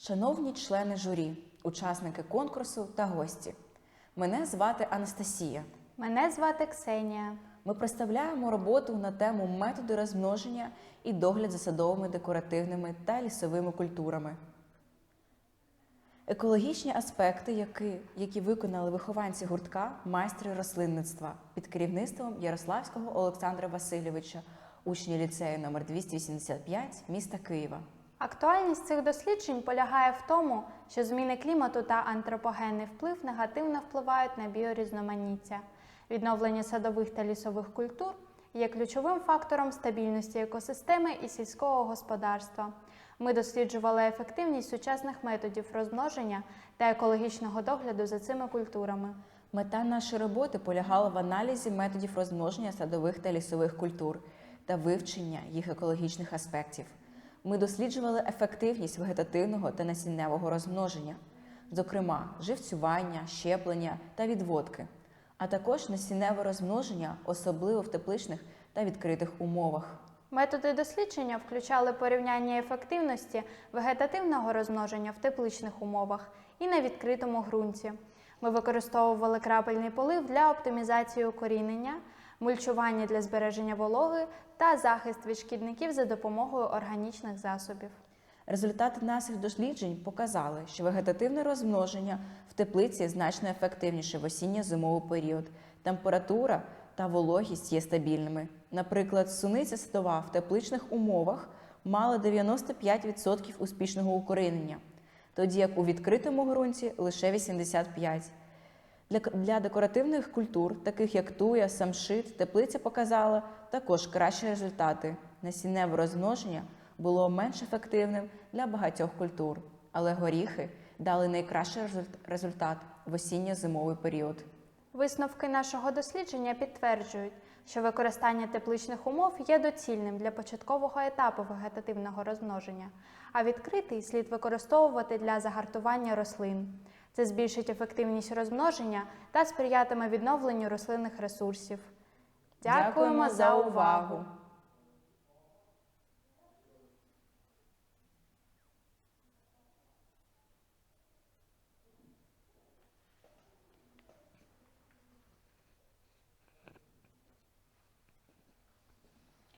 Шановні члени журі, учасники конкурсу та гості. Мене звати Анастасія. Мене звати Ксенія. Ми представляємо роботу на тему методи розмноження і догляд за садовими декоративними та лісовими культурами. Екологічні аспекти, які, які виконали вихованці гуртка майстри рослинництва під керівництвом Ярославського Олександра Васильовича, учні ліцею номер 285 міста Києва. Актуальність цих досліджень полягає в тому, що зміни клімату та антропогенний вплив негативно впливають на біорізноманіття. Відновлення садових та лісових культур є ключовим фактором стабільності екосистеми і сільського господарства. Ми досліджували ефективність сучасних методів розмноження та екологічного догляду за цими культурами. Мета нашої роботи полягала в аналізі методів розмноження садових та лісових культур та вивчення їх екологічних аспектів. Ми досліджували ефективність вегетативного та насінневого розмноження, зокрема живцювання, щеплення та відводки, а також насінневе розмноження, особливо в тепличних та відкритих умовах. Методи дослідження включали порівняння ефективності вегетативного розмноження в тепличних умовах і на відкритому ґрунті. Ми використовували крапельний полив для оптимізації укорінення, мульчування для збереження вологи та захист від шкідників за допомогою органічних засобів. Результати наших досліджень показали, що вегетативне розмноження в теплиці значно ефективніше в осінньо-зимовий період. Температура та вологість є стабільними. Наприклад, суниця садова в тепличних умовах мала 95% успішного укорінення, тоді як у відкритому ґрунті лише 85%. Для, для декоративних культур, таких як туя, самшит, теплиця показала також кращі результати. Насінневе розмноження було менш ефективним для багатьох культур, але горіхи дали найкращий результат в осінньо-зимовий період. Висновки нашого дослідження підтверджують, що використання тепличних умов є доцільним для початкового етапу вегетативного розмноження, а відкритий слід використовувати для загартування рослин. Це збільшить ефективність розмноження та сприятиме відновленню рослинних ресурсів. Дякуємо за увагу!